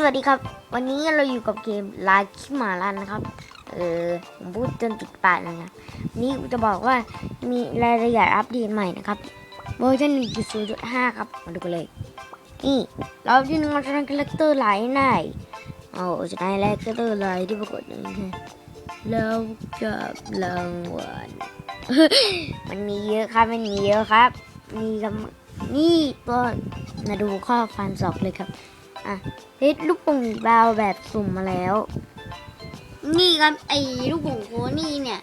สวัสดีครับ วันนี้เราอยู่กับเกมลาคิมารันนะครับ เออผมพูดจนติดปากเลยนะนี่จะบอกว่ามีรายละเอียดอัปเดตใหม่นะครับเวอร์ชัน1.0.5 ครับมาดูกันเลย นี่เราที่นึงเราจะทำคาแรคเตอร์ไลน์ได้เอาจะได้คาแรคเตอร์ไลน์ที่ปรากฏอย่างนี้แล้วกับรางวัลมันมีเยอะครับมันมีเยอะครับ มีกับนี่ตัวมาดูข้อฟันศอกเลยครับ อะเฮ้ยลูกโป่งบาวแบบสุ่มมาแล้ว นี่ครับไอ้ลูกโป่งโคนี่เนี่ย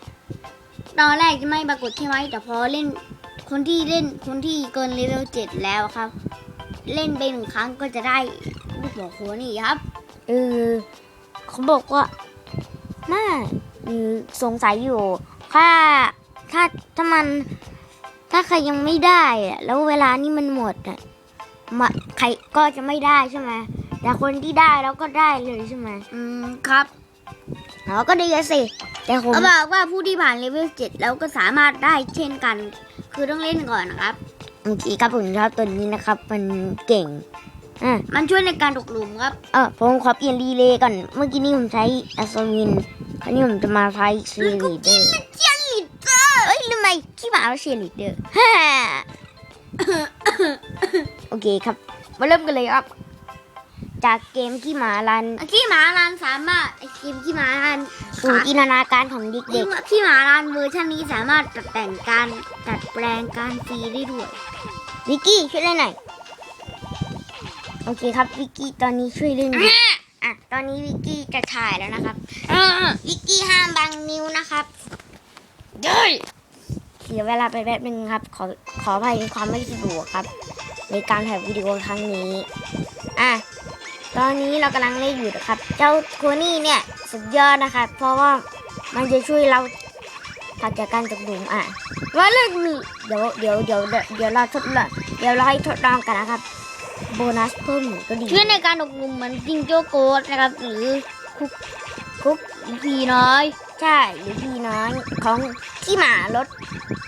ตอนแรกจะไม่ปรากฏใช่ไหมแต่พอเล่นคนที่เล่นคนที่เกินเลเวลเจ็ดแล้วครับ เล่นไปหนึ่งครั้งก็จะได้ลูกโป่งโคนี่ครับเออเขาบอกว่าน่าเออสงสัยอยู่ ถ้าถ้าถ้ามัน ถ้าใครยังไม่ได้อะแล้วเวลานี่มันหมดอะ มาใครก็จะไม่ได้ใช่ไหมแต่คนที่ได้แล้วก็ได้เลยใช่ไหมอืมครับอ๋อก็ดีอะสิ แต่ผมเขาบอกว่าผู้ที่ผ่านเลเวลเจ็ดแล้วก็สามารถได้เช่นกัน คือต้องเล่นก่อนนะครับโอเคครับผมชอบตัวนี้นะครับ มันเก่งอะมันช่วยในการตกหลุมครับเออผมขอเปลี่ยนรีเลย์ก่อน เมื่อกี้นี้ผมใช้อัศวินคราวนี้ผมจะมาใช้เชียร์ลีดเดอร์เชียร์ลีดเดอร์เอ้ยลืมไปขี้หมาเอาเชียร์ลีดเดอร์ฮ่า โอเคครับ มาเริ่มกันเลยครับ จากเกมขี้หมารันขี้หมาลานสามารถไอ้ทีมขี้หมาลานสู่จินตนาการของเด็กขี้หมาลานเวอร์ชันนี้สามารถตัดแต่งการตัดแปลงการฟรีได้ด้วยๆวิกกี้ช่วยเล่นหน่อยโอเคครับวิกกี้ตอนนี้ช่วยเล่นอยู่อะตอนนี้วิกกี้จะถ่ายแล้วนะครับวิกกี้ห้ามบังนิ้วนะครับเย้ยเสียเวลาไปแป๊บนึงครับ ขอขออภัยในความไม่สะดวกครับ ในการถ่ายวิดีโอครั้งนี้ อะ ตอนนี้เรากำลังเล่นอยู่นะครับ เจ้าโคนี่เนี่ยสุดยอดนะคะ เพราะว่ามันจะช่วยเราถัดจากการตกหลุมอะว่าเรื่องนี้เดี๋ยวเดี๋ยวเดี๋ยวเดี๋ยวเราทดลองเดี๋ยวเราให้ทดลองกันนะครับ โบนัสเพิ่มหนึ่งก็ดีช่วยในการตกหลุมเหมือนจิงโจ้โกดนะครับ หรือคุกคุกพีน้อย ใช่หรือพี่น้อยของขี้หมารถ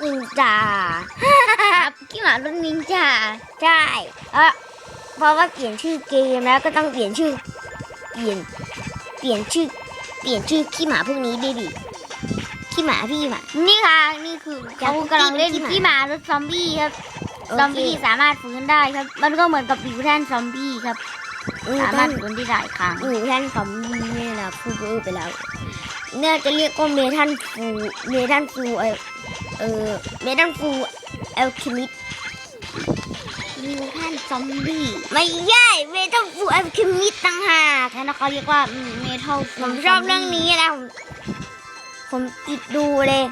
นินจาครับขี้หมารถนินจาใช่เออเพราะว่าเปลี่ยนชื่อเกมแล้วก็ต้องเปลี่ยนชื่อ เปลี่ยนเปลี่ยนชื่อ เปลี่ยนชื่อขี้หมาพวกนี้ด้วยดิขี้หมาพี่หมานี่ค่ะนี่คือเขากำลังเล่นขี้หมาขี้หมารถซอมบี้ครับโอเคซอมบี้สามารถฟื้นได้ครับ มันก็เหมือนกับผิวแทนซอมบี้ครับอืมสามารถฟื้นได้หลายครั้งอืมแท่นของดีเนี่ยนะพูดเวอร์ไปแล้วเนี่ยจะเรียกว่าเมทันฟูเมทันฟูเออเออเมทันฟูเอลคิมิสผิวแทนซอมบี้ไม่ใช่เมทัลฟูเอลคิมิสต่างหากแล้วเขาเรียกว่าเมทัลผมชอบเรื่องนี้นะผมผมติดดูเลย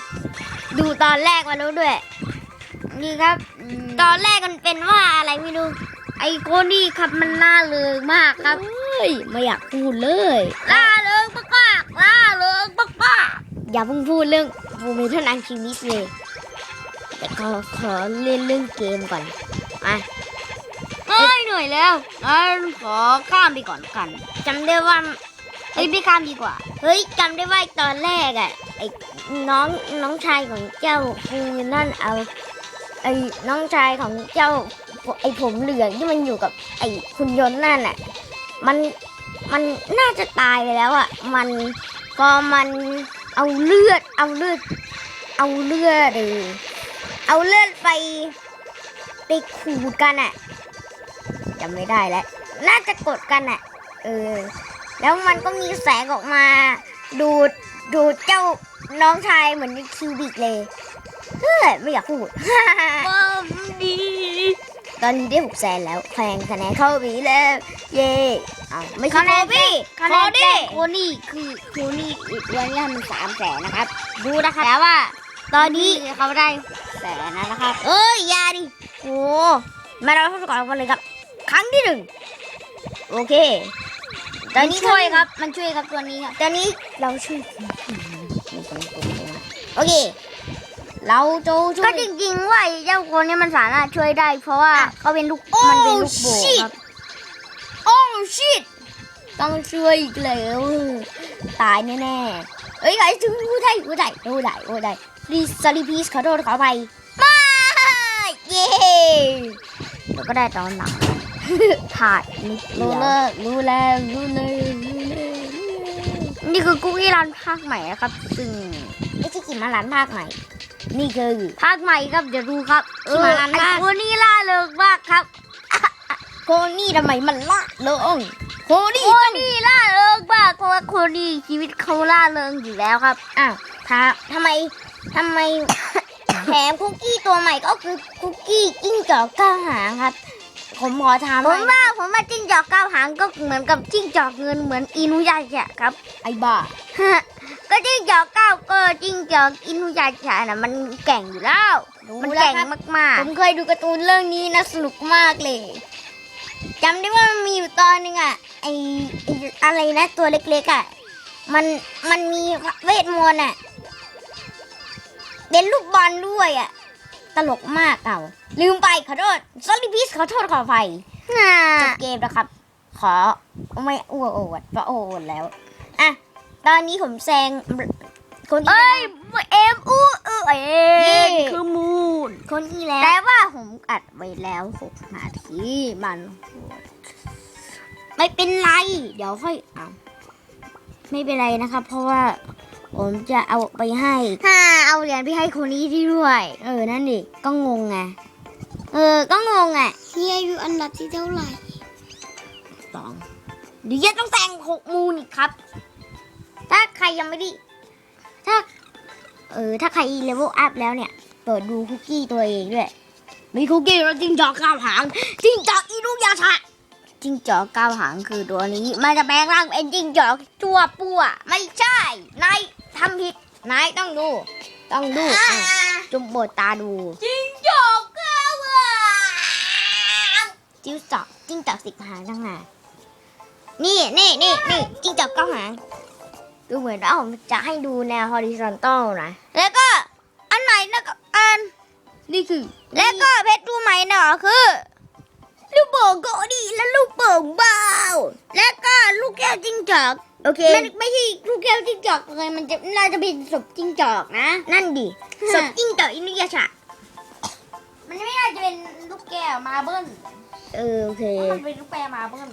ดูตอนแรกมาแล้วด้วย นี่ครับ ตอนแรกมันเป็นว่าอะไรไม่รู้ไอโคนี่ครับมันน่าเริงมากครับเฮ้ยไม่อยากพูดเลยล่าเริงมากๆล่าเริงมาก อย่าเพิ่งพูดเรื่องฟูเมทัลอันคิมิสเลยแต่ขอขอเล่นเรื่องเกมก่อนอะๆเฮ้ยเหนื่อยแล้วงั้นขอข้ามไปก่อนกันจำได้ว่าเฮ้ยไม่ข้ามดีกว่า เฮ้ยจำได้ว่าตอนแรกอะไอ้น้องน้องชายของเจ้าฟูนั่นเอาไอ้น้องชายของเจ้าไอ้ผมเหลืองที่มันอยู่กับ ไอ้คุณยนต์นั่นแหละมันมันน่าจะตายไปแล้วอะ มันพอมัน เอาเลือด เอาเลือด เอาเลือดเออเอาเลือดไป ไปขูดกันอะจำไม่ได้แล้ว น่าจะกดกันอะเออ แล้วมันก็มีแสงออกมา ดูด ดูดเจ้าน้องชายเหมือนในคิวบิกเลย เฮ้ย ไม่อยากพูดบอมดี อนนี้ได้หกแสนแล้วแพงคะแนนเข้าบีแล้ว เย่เอาไม่ใช่คะแนนโคบี้คะแนนโคดี้โคนี่คือโคนี่อีกวันนี้มันสามแสนนะครับ ดูนะคะแต่ว่า ตอนนี้เขาได้แสนนะครับ เอ้ยอยาดิโอ้มาเราพูดก่อนกันเลยครับ ครั้งที่หนึ่งโอเคตตออนนนี้นี้ช่ช่ววยยคครัรับบมันช่วยครับตัวนี้ครับตอนนี้เราช่วยมีคนโกงนะโอเค เราจะช่วยก็จริงๆว่าไอ้เจ้าคนนี้มันสามารถช่วยได้ เพราะว่าอะเขาเป็นลูกโอ้มันเป็นลูกโบ shit ครับโอ้ชิตต้องช่วยอีกแล้วตายแน่ๆเอ้ยไอ้ถึงผู้ไทยผู้ไทยผู้ไทยผู้ไทย please sorry please ขอโทษขออภัยมาเย้แล้วก็ได้ตอนหลังขาดนิดเดียวรู้แล้วรู้แล้วรู้แล้วนี่คือคุกกี้ร้านภาคใหม่นะครับ ซึ่งไม่ใช่กินมาร้านภาคใหม่ นี่คือภาคใหม่ครับเดี๋ยวดูครับเออไอ้โคนี่ล่าเริงมากครับ โคนี่ทำไมมันล่าเริงโคนี่โคนี่ล่าเริงมากเพราะว่าโคนี่ชีวิตเขาล่าเริงอยู่แล้วครับอ้าวถ้าทำไมทำไมแถมคุกกี้ตัวใหม่ก็คือคุกกี้จิ้งจอกเก้าหางครับ ผมขอถามผมว่าผมว่าจิ้งจอกเก้าหางก็เหมือนกับจิ้งจอกเงินเหมือนอินุยาจะครับ ไอ้บ้า ก็จิ้งจอกเก้าก็จิ้งจอกอินุยาจะน่ะมันแก่งอยู่แล้วมันแก่งมากๆผมเคยดูการ์ตูนเรื่องนี้นะสนุกมากเลยจำได้ว่ามันมีอยู่ตอนหนึงอะไอไอ้อะไรนะตัวเล็กๆอะมันมันมีเวทมนต์อะเป็นลูกบอลด้วยอะตลกมากเอาลืมไปขอโทษซอรี่พีสขอโทษขออภัยจบเกมแล้วครับ ขอไม่อ้วกโอดเพราะโอดแล้วอะ ตอนนี้ผมแซงคนที่เอ้ยเอ็มอู้เออเอ็เย่มคือมูนคนที่แล้วแต่ว่าผมอัดไว้แล้วหกนาทีมันโหดไม่เป็นไร เดี๋ยวค่อยเอาไม่เป็นไรนะครับ เพราะว่าผมจะเอาไปให้ฮ่าเอาเหรียญไปให้คนนี้ที่ด้วย เออ นั่นดิก็งงไง เออ ก็งงอะเฮียอยู่อันดับที่เท่าไหร่สองเดี๋ยวจะต้องแซงหกมูลอีกครับ ถ้าใครยังไม่ได้ ถ้า เออ ถ้าใครเลเวลอัพแล้วเนี่ย เปิดดูคุกกี้ตัวเองด้วย มีคุกกี้แล้วจิ้งจอกเก้าหาง จิ้งจอกอีลูกยาชะจิ้งจอกเก้าหางคือตัวนี้ มันจะแปลงร่างเป็นจิ้งจอกจั่วปัวไม่ใช่ นายทำผิด นายต้องดู ต้องดูอะจุ่มเปิดตาดู จิ้งจอกเก้าอะจิ้งจอกจิ้งจอกสิบหางทั้งหางนี่นี่นี่นี่จิ้งจอกเก้าหาง ดูเหมือนว่าผมจะให้ดูแนว horizontal นะ แล้วก็อันใหม่นะก็อัน นี่คือ แล้วก็เพชรตัวใหม่น่ะคือ ลูกโป่งโกดีและลูกโป่งเบา แล้วก็ลูกแก้วจิ้งจอกโอเค มันไม่ใช่ลูกแก้วจิ้งจอกเลย มันจะน่าจะเป็นศพจิ้งจอกนะ นั่นดิศพจิ้งจอกอินุยาชะมันไม่น่าจะเป็นลูกแก้วมาเบิ้ลเออโอเค มันเป็นลูกแก้วมาเบิ้ล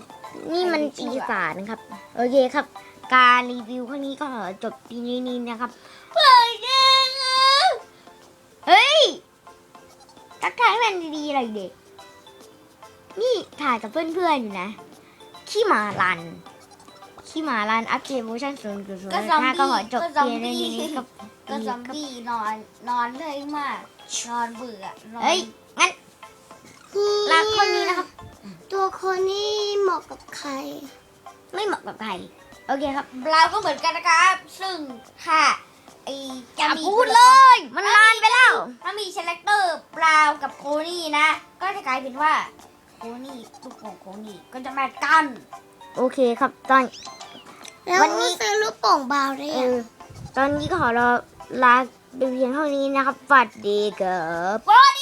นี่มันปีศาจนะครับ โอเคครับ การรีวิวครั้งนี้ก็ขอจบที่นี้นะครับเปิดเองอะเฮ้ยทักทายให้มันดีๆหน่อยเด็ก นี่ถ่ายกับเพื่อนๆอยู่นะ ขี้หมาลัน ขี้หมาลันอัปเดตเวอร์ชันศูนย์จุดศูนย์ห้าก็ขอจบเพียงเท่านี้ครับก็ซอมบี้นอนนอนเลยมาก นอนเบื่อนอนเฮ้ย งั้นลาคนนี้นะครับ ตัวคนนี้เหมาะกับใคร ไม่เหมาะกับใคร โอเคครับ เราก็เหมือนกันนะครับ ซึ่งถ้าไออย่ามีพูดเลย มันนานไปแล้วถ้ามีเชลเลกเตอร์บราวน์กับโคนี่นะ ก็จะกลายเป็นว่าโคนี่ลูกของโคนี่ก็จะมากัน โอเคครับตอนแล้ววันนี้ซื้อลูกโป่งบาวได้เออตอนนี้ก็ขอเราลาไปเพียงเท่านี้นะครับสวัสดีครับโคนี่